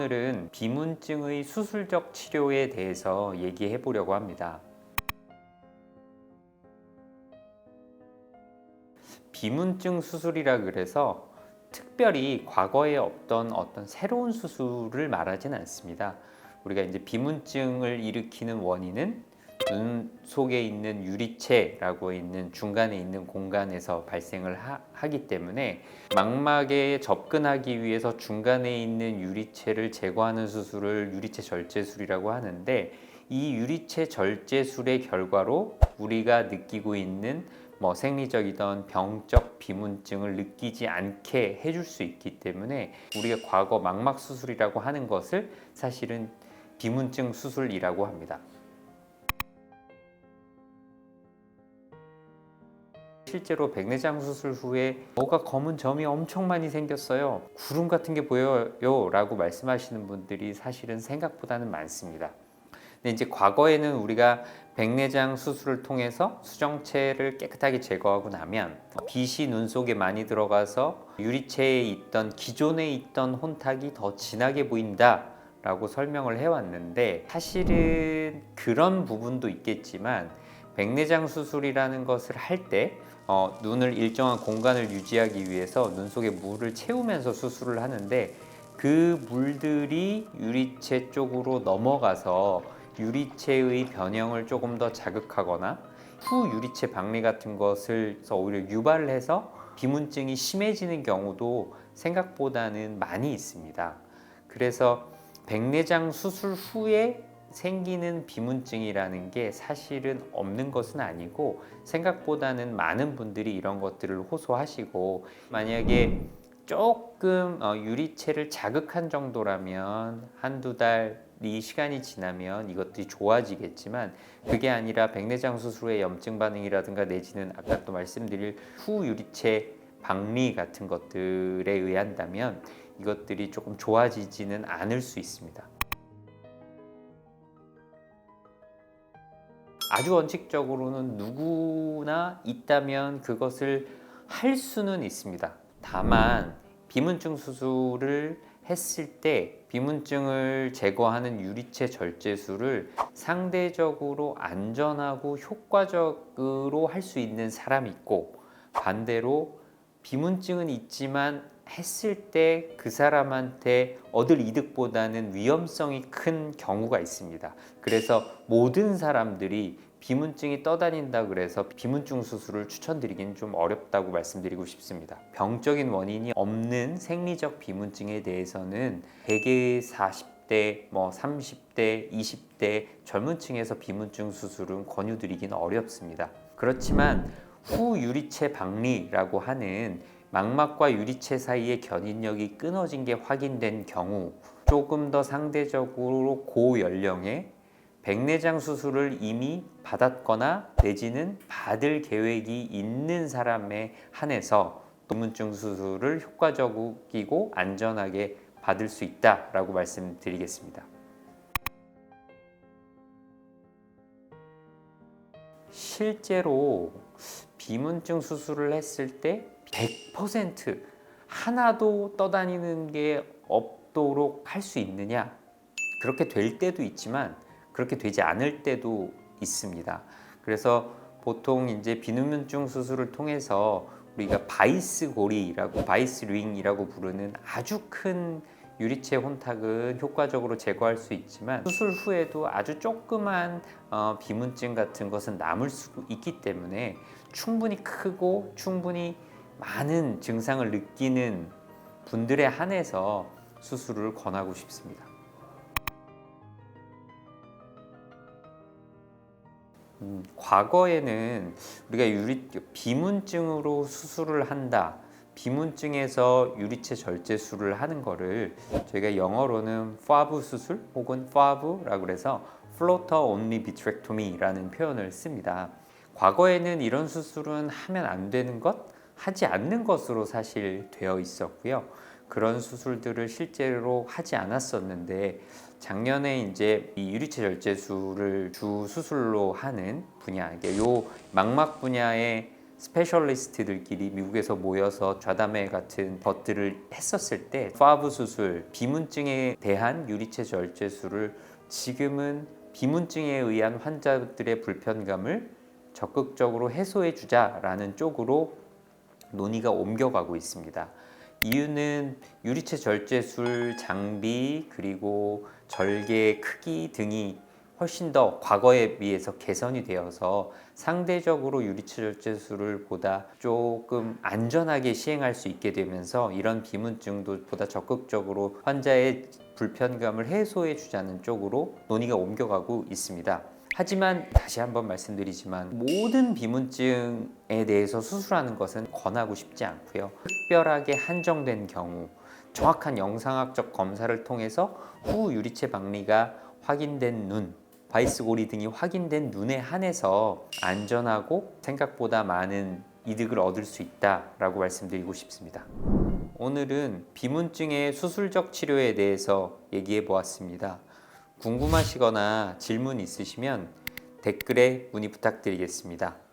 오늘은 비문증의 수술적 치료에 대해서 얘기해 보려고 합니다. 비문증 수술이라 그래서 특별히 과거에 없던 어떤 새로운 수술을 말하진 않습니다. 우리가 이제 비문증을 일으키는 원인은 눈 속에 있는 유리체라고 있는 중간에 있는 공간에서 발생을 하, 기 때문에 망막에 접근하기 위해서 중간에 있는 유리체를 제거하는 수술을 유리체 절제술이라고 하는데 이 유리체 절제술의 결과로 우리가 느끼고 있는 뭐 생리적이던 병적 비문증을 느끼지 않게 해줄 수 있기 때문에 우리가 과거 망막 수술이라고 하는 것을 사실은 비문증 수술이라고 합니다. 실제로 백내장 수술 후에 뭐가 검은 점이 엄청 많이 생겼어요. 구름 같은 게 보여요. 라고 말씀하시는 분들이 사실은 생각보다는 많습니다. 근데 이제 과거에는 우리가 백내장 수술을 통해서 수정체를 깨끗하게 제거하고 나면 빛이 눈 속에 많이 들어가서 유리체에 있던 기존에 있던 혼탁이 더 진하게 보인다. 라고 설명을 해왔는데 사실은 그런 부분도 있겠지만 백내장 수술이라는 것을 할때 어, 눈을 일정한 공간을 유지하기 위해서 눈 속에 물을 채우면서 수술을 하는데 그 물들이 유리체 쪽으로 넘어가서 유리체의 변형을 조금 더 자극하거나 후 유리체 박리 같은 것을 오히려 유발을 해서 비문증이 심해지는 경우도 생각보다는 많이 있습니다. 그래서 백내장 수술 후에 생기는 비문증이라는 게 사실은 없는 것은 아니고 생각보다는 많은 분들이 이런 것들을 호소하시고 만약에 조금 어, 유리체를 자극한 정도라면 한두 달 이 시간이 지나면 이것들이 좋아지겠지만 그게 아니라 백내장 수술 후의 염증 반응이라든가 내지는 아까 또 말씀드릴 후 유리체 박리 같은 것들에 의한다면 이것들이 조금 좋아지지는 않을 수 있습니다. 아주 원칙적으로는 누구나 있다면 그것을 할 수는 있습니다. 다만 비문증 수술을 했을 때 비문증을 제거하는 유리체 절제술을 상대적으로 안전하고 효과적으로 할 수 있는 사람이 있고 반대로 비문증은 있지만 했을 때 그 사람한테 얻을 이득보다는 위험성이 큰 경우가 있습니다. 그래서 모든 사람들이 비문증이 떠다닌다 그래서 비문증 수술을 추천드리기는 좀 어렵다고 말씀드리고 싶습니다. 병적인 원인이 없는 생리적 비문증에 대해서는 대개 40대, 뭐 30대, 20대 젊은 층에서 비문증 수술은 권유드리기는 어렵습니다. 그렇지만 후 유리체 박리라고 하는 망막과 유리체 사이의 견인력이 끊어진 게 확인된 경우 조금 더 상대적으로 고연령에 백내장 수술을 이미 받았거나 내지는 받을 계획이 있는 사람에 한해서 동문증 수술을 효과적이고 안전하게 받을 수 있다라고 말씀드리겠습니다. 실제로 비문증 수술을 했을 때 100% 하나도 떠다니는 게 없도록 할 수 있느냐? 그렇게 될 때도 있지만 그렇게 되지 않을 때도 있습니다. 그래서 보통 이제 비누면증 수술을 통해서 우리가 바이스 고리라고 바이스 링이라고 부르는 아주 큰 유리체 혼탁은 효과적으로 제거할 수 있지만 수술 후에도 아주 조그만 어, 비문증 같은 것은 남을 수 있기 때문에 충분히 크고 충분히 많은 증상을 느끼는 분들에 한해서 수술을 권하고 싶습니다. 음, 과거에는 우리가 유리 비문증으로 수술을 한다. 비문증에서 유리체 절제술을 하는 거를 저희가 영어로는 파브 수술 혹은 파브라고 그래서 플로터 온리 비트렉토미라는 표현을 씁니다. 과거에는 이런 수술은 하면 안 되는 것, 하지 않는 것으로 사실 되어 있었고요. 그런 수술들을 실제로 하지 않았었는데 작년에 이제 이 유리체 절제술을 주 수술로 하는 분야, 요 망막 분야의 스페셜리스트들끼리 미국에서 모여서 좌담회 같은 것들을 했었을 때 파브 수술, 비문증에 대한 유리체 절제술을 지금은 비문증에 의한 환자들의 불편감을 적극적으로 해소해 주자라는 쪽으로 논의가 옮겨가고 있습니다. 이유는 유리체 절제술 장비 그리고 절개 크기 등이 훨씬 더 과거에 비해서 개선이 되어서 상대적으로 유리체 절제술을 보다 조금 안전하게 시행할 수 있게 되면서 이런 비문증도 보다 적극적으로 환자의 불편감을 해소해 주자는 쪽으로 논의가 옮겨가고 있습니다. 하지만 다시 한번 말씀드리지만 모든 비문증에 대해서 수술하는 것은 권하고 싶지 않고요. 특별하게 한정된 경우 정확한 영상학적 검사를 통해서 후 유리체 박리가 확인된 눈, 바이스 고리 등이 확인된 눈에 한해서 안전하고 생각보다 많은 이득을 얻을 수 있다라고 말씀드리고 싶습니다. 오늘은 비문증의 수술적 치료에 대해서 얘기해 보았습니다. 궁금하시거나 질문 있으시면 댓글에 문의 부탁드리겠습니다.